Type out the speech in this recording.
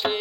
সে